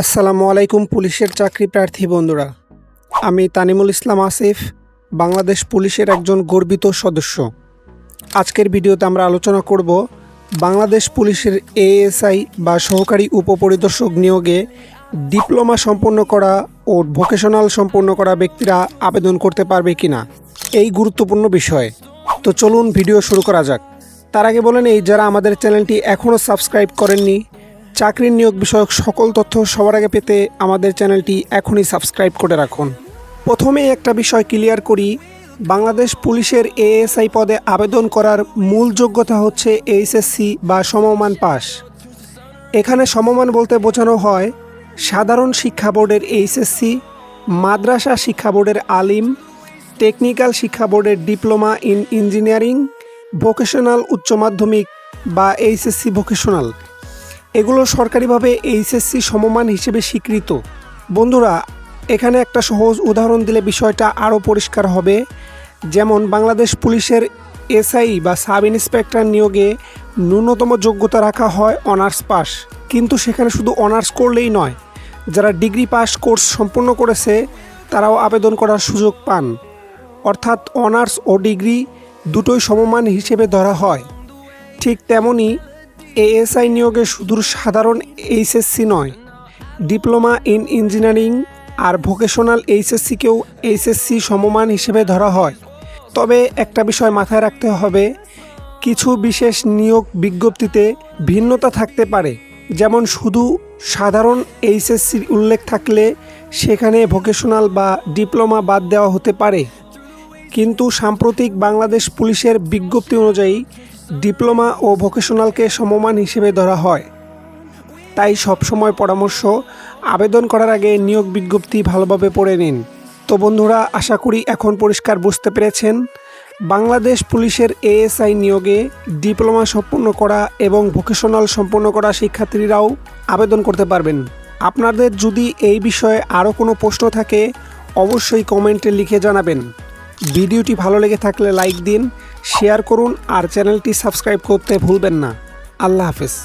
আসসালামু আলাইকুম পুলিশের চাকরি প্রার্থী বন্ধুরা। আমি তানিমুল ইসলাম আসিফ, বাংলাদেশ পুলিশের একজন গর্বিত সদস্য। আজকের ভিডিওতে আমরা আলোচনা করব বাংলাদেশ পুলিশের এএসআই বা সহকারী উপপরিদর্শক নিয়োগে ডিপ্লোমা সম্পন্ন করা ও ভোকেশনাল সম্পন্ন করা ব্যক্তিরা আবেদন করতে পারবে কিনা, এই গুরুত্বপূর্ণ বিষয়। তো চলুন ভিডিও শুরু করা যাক। তার আগে বলেন এই যারা আমাদের চ্যানেলটি এখনও সাবস্ক্রাইব করেননি চাকরির নিয়োগ বিষয়ক সকল তথ্য সবার আগে পেতে আমাদের চ্যানেলটি এখনই সাবস্ক্রাইব করে রাখুন। প্রথমে একটা বিষয় ক্লিয়ার করি। বাংলাদেশ পুলিশের এএসআই পদে আবেদন করার মূল যোগ্যতা হচ্ছে এইচএসসি বা সমমান পাস। এখানে সমমান বলতে বোঝানো হয়, সাধারণ শিক্ষা বোর্ডের এইচএসসি, মাদ্রাসা শিক্ষা বোর্ডের আলিম, টেকনিক্যাল শিক্ষা বোর্ডের ডিপ্লোমা ইন ইঞ্জিনিয়ারিং, ভোকেশনাল উচ্চ মাধ্যমিক বা এইচএসসি ভোকেশনাল। এগুলো সরকারিভাবে এইচএসসি সমমান হিসেবে স্বীকৃত। বন্ধুরা, এখানে একটা সহজ উদাহরণ দিলে বিষয়টা আরও পরিষ্কার হবে। যেমন, বাংলাদেশ পুলিশের এসআই বা সাব ইন্সপেক্টর নিয়োগে ন্যূনতম যোগ্যতা রাখা হয় অনার্স পাস। কিন্তু সেখানে শুধু অনার্স করলেই নয়, যারা ডিগ্রি পাস কোর্স সম্পূর্ণ করেছে, তারাও আবেদন করার সুযোগ পান। অর্থাৎ অনার্স ও ডিগ্রি দুটোই সমমান হিসেবে ধরা হয়। ঠিক তেমনই এএসআই নিয়োগে শুধু সাধারণ এইচএসসি নয়। ডিপ্লোমা ইন ইঞ্জিনিয়ারিং আর ভোকেশনাল এইচএসসিকেও এইচএসসি সমমান হিসেবে ধরা হয়। তবে একটা বিষয় মাথায় রাখতে হবে, কিছু বিশেষ নিয়োগ বিজ্ঞপ্তিতে ভিন্নতা থাকতে পারে। যেমন শুধু সাধারণ এইচএসসির উল্লেখ থাকলে সেখানে ভোকেশনাল বা ডিপ্লোমা বাদ দেওয়া হতে পারে। কিন্তু সাম্প্রতিক বাংলাদেশ পুলিশের বিজ্ঞপ্তি অনুযায়ী ডিপ্লোমা ও ভোকেশনালকে সমমান হিসেবে ধরা হয়। তাই সবসময় পরামর্শ, আবেদন করার আগে নিয়োগ বিজ্ঞপ্তি ভালোভাবে পড়ে নিন। তো বন্ধুরা, আশা করি এখন পরিষ্কার বুঝতে পেরেছেন। বাংলাদেশ পুলিশের এএসআই নিয়োগে ডিপ্লোমা সম্পন্ন করা এবং ভোকেশনাল সম্পন্ন করা শিক্ষার্থীরাও আবেদন করতে পারবেন। আপনাদের যদি এই বিষয়ে আরও কোনো প্রশ্ন থাকে, অবশ্যই কমেন্টে লিখে জানাবেন। ভিডিওটি ভালো লেগে থাকলে লাইক দিন, শেয়ার করুন আর চ্যানেলটি সাবস্ক্রাইব করতে ভুলবেন না। আল্লাহ হাফেজ।